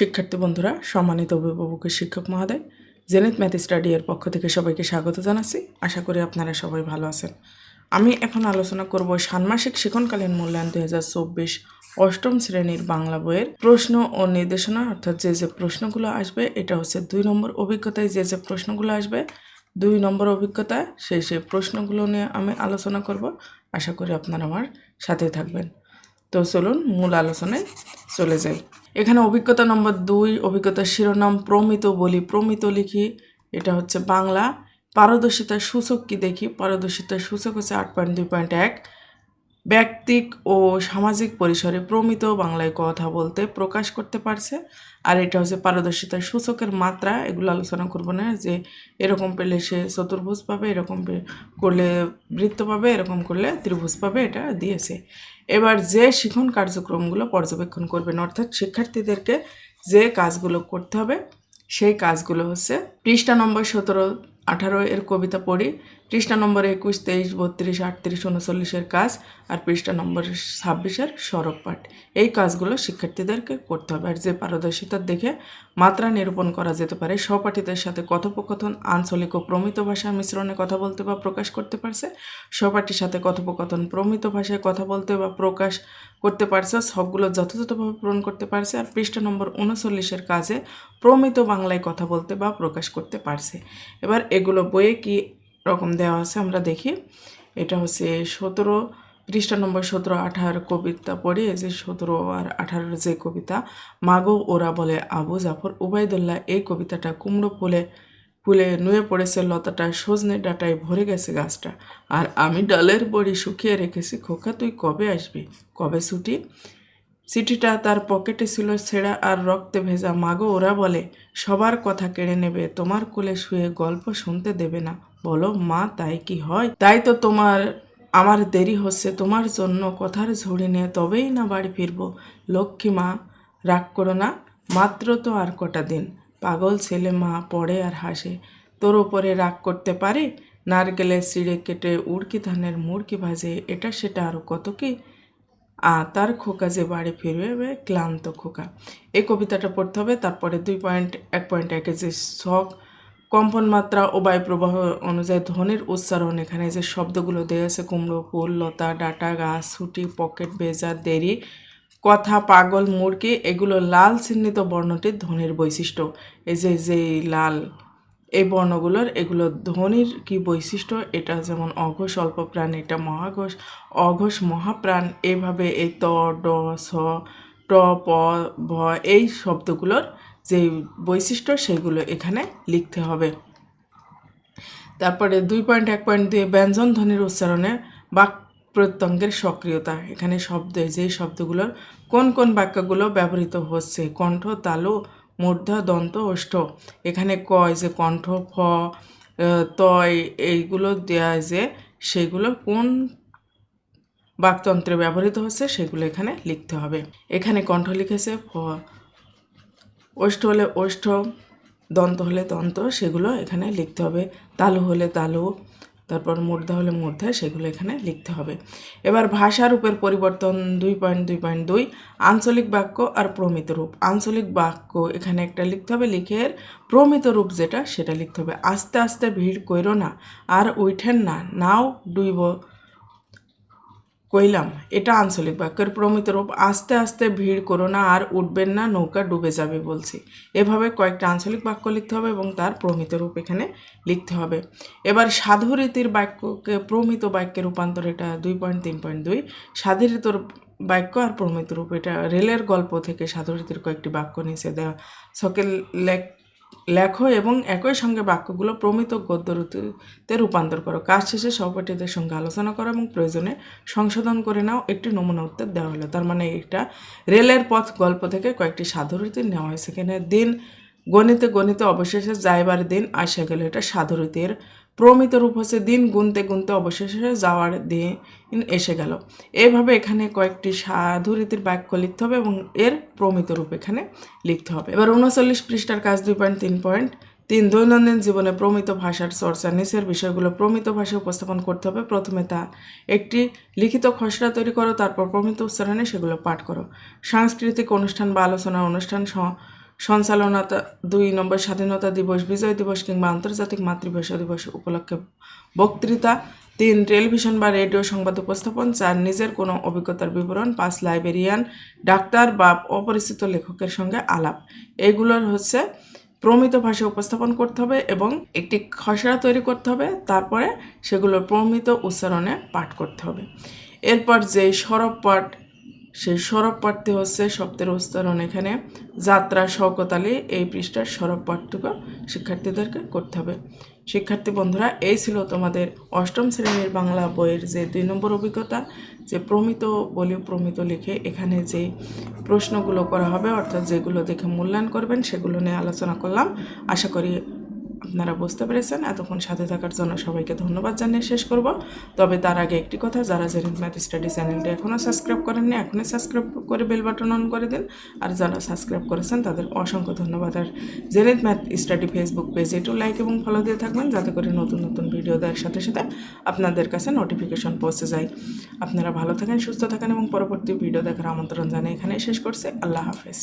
শিক্ষার্থী বন্ধুরা, সম্মানিত অভিভাবক শিক্ষক মহোদয়, জেনেত ম্যাথ স্টাডি এর পক্ষ থেকে সবাইকে স্বাগত জানাচ্ছি। আশা করি আপনারা সবাই ভালো আছেন। আমি এখন আলোচনা করব ষান্মাসিক শিক্ষণকালীন মূল্যায়ন দু হাজার চব্বিশ অষ্টম শ্রেণির বাংলা বইয়ের প্রশ্ন ও নির্দেশনা, অর্থাৎ যে যে প্রশ্নগুলো আসবে, এটা হচ্ছে দুই নম্বর অভিজ্ঞতায় যে যে প্রশ্নগুলো আসবে, দুই নম্বর অভিজ্ঞতা সেই সেই প্রশ্নগুলো নিয়ে আমি আলোচনা করব। আশা করি আপনারা আমার সাথে থাকবেন। তো চলুন মূল আলোচনায় চলে যাই। এখানে অভিজ্ঞতা নম্বর দুই, অভিজ্ঞতার শিরোনাম প্রমিত বলি, প্রমিত লিখি, এটা হচ্ছে বাংলা। পারদর্শিতার সূচক কি দেখি? পারদর্শিতার সূচক হচ্ছে আট পয়েন্ট দুই পয়েন্ট এক। ব্যক্তিক ও সামাজিক পরিসরে প্রমিত বাংলায় কথা বলতে প্রকাশ করতে পারছে। আর এটা হচ্ছে পারদর্শিতার সূচকের মাত্রা। এগুলো আলোচনা করব না যে এরকম পেলে সে চতুর্ভুজ পাবে, এরকম করলে বৃত্ত পাবে, এরকম করলে ত্রিভুজ পাবে, এটা দিয়েছে। এবার যে শিখন কার্যক্রমগুলো পর্যবেক্ষণ করবেন, অর্থাৎ শিক্ষার্থীদেরকে যে কাজগুলো করতে হবে, সেই কাজগুলো হচ্ছে পৃষ্ঠা নম্বর সতেরো আঠারো এর কবিতা পড়ি। পৃষ্ঠা নম্বর একুশ, তেইশ, বত্রিশ, আটত্রিশ উনচল্লিশের কাজ আর পৃষ্ঠা নম্বর ছাব্বিশের সড়ক পাঠ। এই কাজগুলো শিক্ষার্থীদেরকে করতে হবে। আর যে পারদর্শিতার দেখে মাত্রা নিরূপণ করা যেতে পারে, সহপাঠীদের সাথে কথোপকথন, আঞ্চলিক ও প্রমিত ভাষার মিশ্রণে কথা বলতে বা প্রকাশ করতে পারছে, সহপাঠীর সাথে কথোপকথন, প্রমিত ভাষায় কথা বলতে বা প্রকাশ করতে পারছে, সবগুলো যথাযথভাবে পূরণ করতে পারছে। আর পৃষ্ঠা নম্বর উনচল্লিশের কাজে প্রমিত বাংলায় কথা বলতে বা প্রকাশ করতে পারছে। এবার এগুলো বইয়ে কি রকম দেওয়া আছে আমরা দেখি। এটা হচ্ছে সতেরো, পৃষ্ঠা নম্বর সতেরো, আঠারো কবিতা পড়ি যে সতেরো আর আঠারোর যে কবিতা, মাগো ওরা বলে আবু জাফর, উবায়দুল্লাহ এই কবিতাটা কুমড়ো ফুলে ফুলে নুয়ে পড়েছে, লতাটা সজনে ডাটায় ভরে গেছে গাছটা। আর আমি ডালের বড়ি শুকিয়ে রেখেছি, খোকা তুই কবে আসবি? কবে ছুটি? চিঠিটা তার পকেটে ছিল ছেঁড়া আর রক্তে ভেজা। মাগো, ওরা বলে, সবার কথা কেড়ে নেবে, তোমার কোলে শুয়ে গল্প শুনতে দেবে না। বলো, মা, তাই কি হয়? তাই তো তোমার, আমার দেরি হচ্ছে, তোমার জন্য কথার ঝুড়ি নিয়ে তবেই না বাড়ি ফিরবো। লক্ষ্মী মা, রাগ করো না, মাত্র তো আর কটা দিন। পাগল ছেলে মা পড়ে আর হাসে। তোর ওপরে রাগ করতে পারি? নারকেলের সিঁড়ে কেটে উড়কি ধানের মুড়কি ভাজে, এটা সেটা আরও কত কি? তার খোকা যে বাড়ি ফিরবে ক্লান্ত খোকা। এই কবিতাটা পড়তে হবে, তারপরে দুই পয়েন্ট, এক পয়েন্ট, একে যে শখ কম্পন মাত্রা ও বায়ু প্রবাহ অনুযায়ী ধ্বনির উচ্চারণ। এখানে যে শব্দগুলো দেওয়া আছে, কুমড়ো, ফুল, লতা, ডাটা, গাছ ছুটি পকেট বেজা দেরি, কথা, পাগল, মুরগি, এগুলো লাল চিহ্নিত বর্ণটির ধ্বনির বৈশিষ্ট্য। এই যে যে লাল এই বর্ণগুলোর এগুলো ধ্বনির কি বৈশিষ্ট্য? এটা যেমন অঘোষ অল্প প্রাণ এটা মহাঘোষ। অঘোষ মহাপ্রাণ এইভাবে এই ত, ড, স, ট, প, ভ এই শব্দগুলোর যে বৈশিষ্ট্য সেগুলো এখানে লিখতে হবে। তারপরে দুই পয়েন্ট, এক পয়েন্ট দুই ব্যঞ্জন ধ্বনির উচ্চারণে বাক প্রত্যঙ্গের সক্রিয়তা। এখানে শব্দ যে শব্দগুলোর কোন কোন বাক্যগুলো ব্যবহৃত হচ্ছে, কণ্ঠ, তালু মূর্ধা দন্ত ওষ্ঠ এখানে কয় যে কণ্ঠ, ফ তয় এইগুলো দেয়া যে সেগুলো কোন বাকতন্ত্রে ব্যবহৃত হচ্ছে সেগুলো এখানে লিখতে হবে। এখানে কণ্ঠ লিখেছে ফ ওষ্ঠ হলে ওষ্ঠ দন্ত হলে দন্ত, সেগুলো এখানে লিখতে হবে। তালু হলে তালু তারপর মূর্ধা হলে মূর্ধা সেগুলো এখানে লিখতে হবে। এবার ভাষা রূপের পরিবর্তন দুই পয়েন্ট দুই পয়েন্ট দুই, আঞ্চলিক বাক্য আর প্রমিত রূপ। আঞ্চলিক বাক্য এখানে একটা লিখতে হবে, লিখে প্রমিত রূপ যেটা সেটা লিখতে হবে। আস্তে আস্তে ভিড় কইরো না, আর উঠেন না। নাও ডুইব কইলাম, এটা আঞ্চলিক বাক্যের প্রমিত রূপ। আস্তে আস্তে ভিড় করো না আর উঠবেন না, নৌকা ডুবে যাবে বলছি। এভাবে কয়েকটা আঞ্চলিক বাক্য লিখতে হবে এবং তার প্রমিত রূপ এখানে লিখতে হবে। এবার সাধু রীতির বাক্যকে, প্রমিত বাক্যে রূপান্তর, এটা দুই পয়েন্ট, তিন পয়েন্ট, দুই। সাধু রীতির বাক্য আর প্রমিত রূপ, এটা রেলের গল্প থেকে সাধু রীতির কয়েকটি বাক্য নিচে দেওয়া। সকেল লেখ এবং একই সঙ্গে বাক্যগুলো প্রমিত গদ্য রূপে রূপান্তর করো। কাজ শেষে সহপাঠীদের সঙ্গে আলোচনা করো এবং প্রয়োজনে সংশোধন করে নাও। একটি নমুনা উত্তর দেওয়া হলো। তার মানে এটা রেলের পথ গল্প থেকে কয়েকটি সাধুরীতি নেওয়া হয়েছে। এখানে দিন গণিতে গণিতে অবশেষে যাইবার দিন আসা গেল। এটা সাধুরীতির প্রমিত রূপ হচ্ছে দিন গুনতে গুনতে অবশেষে যাওয়ার দিন এসে গেল। এভাবে এখানে কয়েকটি সাধুরীতির বাক্য লিখতে হবে এবং এর প্রমিত রূপ এখানে লিখতে হবে। এবার উনচল্লিশ পৃষ্ঠার কাজ দুই পয়েন্ট তিন পয়েন্ট। তিন, দৈনন্দিন জীবনে প্রমিত ভাষার চর্চা, নিচের বিষয়গুলো প্রমিত ভাষায় উপস্থাপন করতে হবে। প্রথমে তা একটি লিখিত খসড়া তৈরি করো, তারপর প্রমিত উচ্চারণে সেগুলো পাঠ করো। সাংস্কৃতিক অনুষ্ঠান বা আলোচনা অনুষ্ঠান সঞ্চালনতা দুই নম্বর স্বাধীনতা দিবস, বিজয় দিবস কিংবা আন্তর্জাতিক মাতৃভাষা দিবস উপলক্ষে বক্তৃতা। তিন টেলিভিশন বা রেডিও সংবাদ উপস্থাপন। চার, নিজের কোনো অভিজ্ঞতার বিবরণ। পাঁচ, লাইব্রেরিয়ান, ডাক্তার বা অপরিচিত লেখকের সঙ্গে আলাপ। এগুলোর হচ্ছে প্রমিত ভাষা উপস্থাপন করতে হবে এবং একটি খসড়া তৈরি করতে হবে। তারপরে সেগুলোর প্রমিত উচ্চারণে পাঠ করতে হবে। এরপর যে সরব পাঠ সেই সরব পাঠটি হচ্ছে সপ্তের উচ্চারণ এখানে। যাত্রা, শওকত আলী, এই পৃষ্ঠার সরব পাঠটুকু শিক্ষার্থীদেরকে করতে হবে। শিক্ষার্থী বন্ধুরা, এই ছিল তোমাদের অষ্টম শ্রেণির বাংলা বইয়ের যে দুই নম্বর অভিজ্ঞতা, যে প্রমিত বলি প্রমিত লিখে এখানে যে প্রশ্নগুলো করা হবে, অর্থাৎ যেগুলো দেখে মূল্যায়ন করবেন, সেগুলো নিয়ে আলোচনা করলাম। আশা করি আপনারা বুঝতে পেরেছেন। এতক্ষণ সাথে থাকার জন্য সবাইকে ধন্যবাদ জানিয়ে শেষ করব। তবে তার আগে একটি কথা, যারা জেনিত ম্যাথ স্টাডি চ্যানেলটি এখনও সাবস্ক্রাইব করেননি, এখনই সাবস্ক্রাইব করে বেল বাটন অন করে দিন। আর যারা সাবস্ক্রাইব করেছেন, তাদের অসংখ্য ধন্যবাদ। আর Jenit math study Facebook page এটু লাইক এবং ফলো দিয়ে থাকবেন, যাতে করে নতুন নতুন ভিডিও দেওয়ার সাথে সাথে আপনাদের কাছে নোটিফিকেশন পৌঁছে যায়। আপনারা ভালো থাকেন, সুস্থ থাকেন এবং পরবর্তী ভিডিও দেখার আমন্ত্রণ জানিয়ে এখানেই শেষ করছে। আল্লাহ হাফেজ।